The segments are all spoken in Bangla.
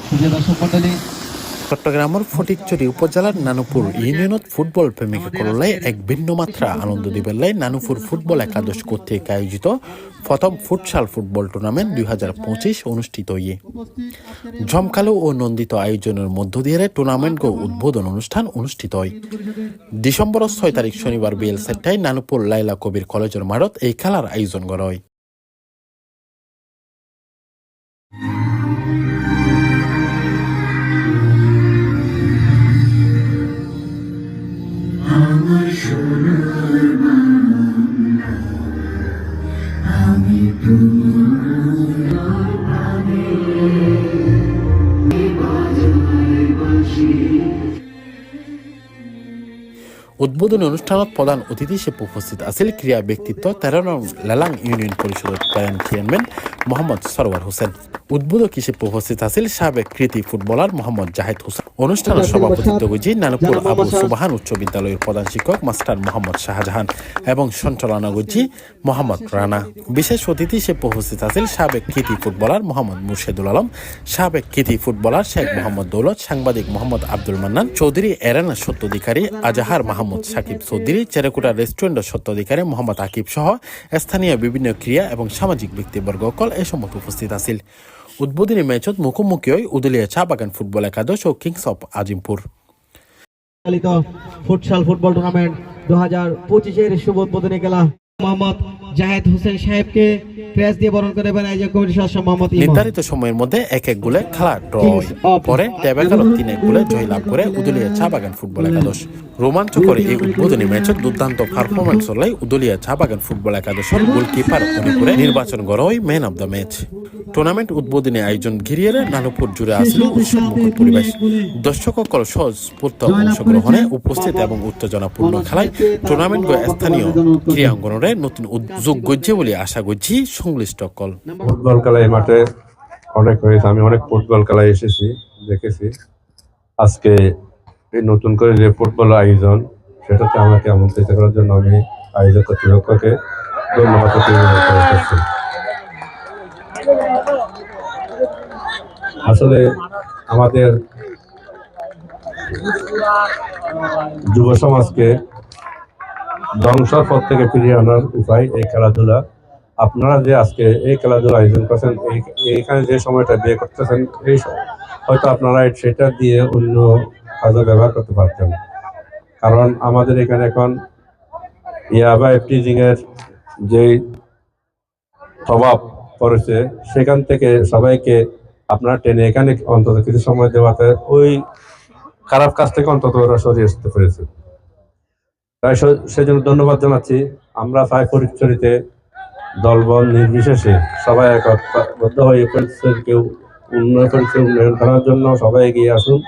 সুপ্রিয় দর্শক মন্ডলী চট্টগ্রামের ফটিকচুরি উপজেলার নানুপুর ইউনিয়নত ফুটবল প্রেমিক প্রেমিকসকললৈ এক ভিন্ন মাত্রা আনন্দ দিবলৈ নানুপুর ফুটবল একাদশ কর্তৃক আয়োজিত প্রথম ফুটসাল ফুটবল টুর্নামেন্ট দুই হাজার পঁচিশ অনুষ্ঠিত ইয়ে জমকালো ও নন্দিত আয়োজনের মধ্য দিয়ে টুর্নামেন্ট গো উদ্বোধন অনুষ্ঠান অনুষ্ঠিত হয়। ডিসেম্বরের ছয় তারিখ শনিবার বিএল সেটটায় নানুপুর লাইলা কবির কলেজের মারত এই খেলার আয়োজন করা হয়। উদ্বোধনী অনুষ্ঠানত প্রধান অতিথি হিসেবে উপস্থিত আছিল ক্রীড়া ব্যক্তিত্ব তেরো নং লেলাং ইউনিয়ন পরিষদের প্রায়ণ চেয়ারম্যান মোহাম্মদ সরওয়ার হোসেন। উদ্বোধক হিসেবে উপস্থিত আছিল সাবেক কৃতি ফুটবলার মোহাম্মদ জাহেদ হোসেন অনুষ্ঠানের সভাপতিত্ব করেছি নানপুর আবু সুবাহান উচ্চ বিদ্যালয়ের প্রধান শিক্ষক মাস্টার মোহাম্মদ শাহজাহান এবং সঞ্চালনা করছি মোহাম্মদ রানা। বিশেষ অতিথি হিসেবে উপস্থিত আছিল সাবেক কৃতি ফুটবলার মোহাম্মদ মুর্শেদুল আলম সাবেক কৃতি ফুটবলার শেখ মোহাম্মদ দৌলত সাংবাদিক মোহাম্মদ আব্দুল মান্নান চৌধুরী এরানা সত্যাধিকারী আজাহার মাহমুদ সাকিব চৌধুরী চেরাকুটা রেস্টুরেন্টের সত্যাধিকারী মোহাম্মদ আকিব সহ স্থানীয় বিভিন্ন ক্রিয়া এবং সামাজিক ব্যক্তিবর্গ অকল এ সময় উপস্থিত আছিল। উদ্বোধনী ম্যাচত মুখোমুখি হয় উদলিয়া চা বাগান ফুটবল একাদশ ও kings of Azimpur futsal football tournament দু হাজার পঁচিশের শুভ উদ্বোধনী খেলা। মোহাম্মদ জাহেদ হোসেন সাহেবকে ক্র্যাশ দিয়ে বরণ করে আয়োজক কমিটির সদস্য মোহাম্মদ নির্ধারিত সময়ের মধ্যে এক এক গোলে খেলা ড্র পরে তিন এক গোলে জয় লাভ করে উদলিয়া চা বাগান ফুটবল একাদশ। রোমাঞ্চকর এই উদ্বোধনী ম্যাচত দুর্দান্ত পারফরমেন্স হলাই উদলিয়া চা বাগান ফুটবল একাদশের গোলকিপার নির্বাচন হয় man of the match tournament উদ্বোধনী আয়োজন ঘিরিয়ে নানুপুর জুড়ে উৎসবমুখর পরিবেশ। দর্শকসকল স্বস্ফূর্ত অংশগ্রহণে উপস্থিত এবং উত্তেজনাপূর্ণ খেলায় টুর্নামেন্ট স্থানীয় ক্রীড়াঙ্গনের নতুন উদ্যোগ গজ্জে বলে আশা করছি সংশ্লিষ্ট কল ফুটবল খেলা এই মাঠে অনেক হয়েছে। আমি অনেক ফুটবল খেলায় এসেছি, দেখেছি। আজকে এই নতুন করে যে ফুটবল আয়োজন, সেটাতে আমাকে আমন্ত্রিত করার জন্য আমি আয়োজক কর্তৃপক্ষকে ধন্যবাদ করছি আসলে আমাদের যুব সমাজকে ধ্বংসর পথ থেকে ফিরিয়ে আনার উপায় এই খেলাধুলা। আপনারা যে আজকে এই খেলাধুলা আয়োজন করছেন এইখানে যে সময়টা বিয়ে করতেছেন, এই হয়তো আপনারা সেটা দিয়ে অন্য কাজে ব্যবহার করতে পারতেন। কারণ আমাদের এখানে এখন ইয়াবা এফটিজিং এর যে প্রভাব পড়েছে, সেখান থেকে সবাইকে আপনারা টেনে এখানে অন্তত কিছু সময় দেওয়াতে ওই খারাপ কাজ থেকে অন্তত ওরা সরিয়ে আসতে পেরেছে। তাই সেজন্য ধন্যবাদ জানাচ্ছি। আমরা চাই পরিচরিতে দলবল নির্বিশেষে সবাই একত্রবদ্ধ হয়ে পরিচয়কে উন্নয়ন পরিচয় উন্নয়ন করার জন্য সবাই এগিয়ে আসুন।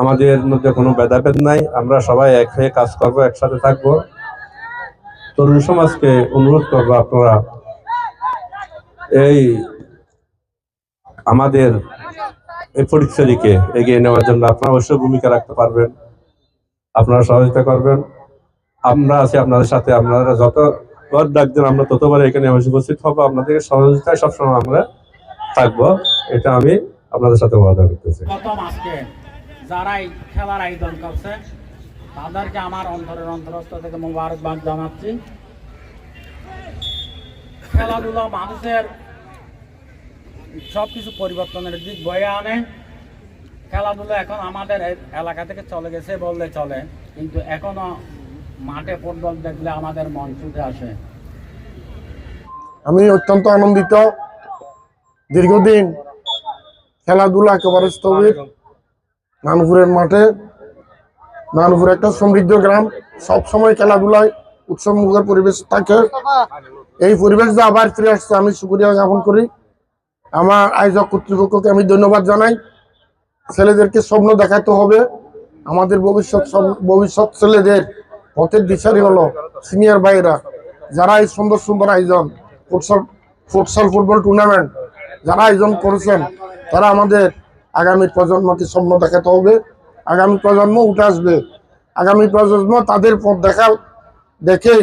আমাদের মধ্যে কোনো ভেদাভেদ নাই, আমরা সবাই এক হয়ে কাজ করব, একসাথে থাকব। তরুণ সমাজকে অনুরোধ করব আপনারা এই আমাদের এই পরিচয়কে এগিয়ে নেওয়ার জন্য আপনারা অবশ্যই ভূমিকা রাখতে পারবেন। আপনারা সহযোগিতা করবেন। আমরা আছি আপনাদের সাথে, আপনারা যত বার ডাক দেন, আমরা ততবার এখানে উপস্থিত হব। আপনাদের সহযোগিতায় সবসময় আমরা থাকব। এটা আমি আপনাদের সাথে ওয়াদা করতেছি। যারাই খেলার আয়োজন করছে, তাদেরকে আমার অন্তরের অন্তরস্থ থেকে মোবারকবাদ জানাচ্ছি। খেলাধুলা মানুষের সব কিছু পরিবর্তনের দিক বয়ে আনে। খেলাধুলা এখন আমাদের এলাকা থেকে চলে গেছে বললে চলে, কিন্তু এখনও মাঠে ফুটবল দেখলে আমাদের মন ছুটে আসে। আমি অত্যন্ত আনন্দিত। দীর্ঘদিন খেলাধুলা একেবারে স্থবির নানপুরের মাঠে। নানপুর একটা সমৃদ্ধ গ্রাম। সব সময় খেলাধুলায় উৎসব মুখের পরিবেশ থাকে। এই পরিবেশ যে আবার ফিরে আসছে, আমি সুক্রিয়া জ্ঞাপন করি। আমার আয়োজক কর্তৃপক্ষকে আমি ধন্যবাদ জানাই। ছেলেদেরকে স্বপ্ন দেখাতে হবে। আমাদের ভবিষ্যৎ ভবিষ্যৎ ছেলেদের পথের দিশারি হলো সিনিয়র ভাইরা যারা এই সুন্দর সুন্দর আয়োজন ফুটসল ফুটসল ফুটবল টুর্নামেন্ট যারা আয়োজন করেছেন, তারা আমাদের আগামী প্রজন্মকে স্বপ্ন দেখাতে হবে। আগামী প্রজন্ম উঠে আসবে। আগামী প্রজন্ম তাদের পথ দেখা দেখেই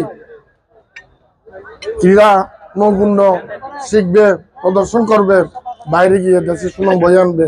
ক্রীড়া নৈপুণ্য শিখবে, প্রদর্শন করবে, বাইরে গিয়ে দেশের সুনাম বয়ে আনবে।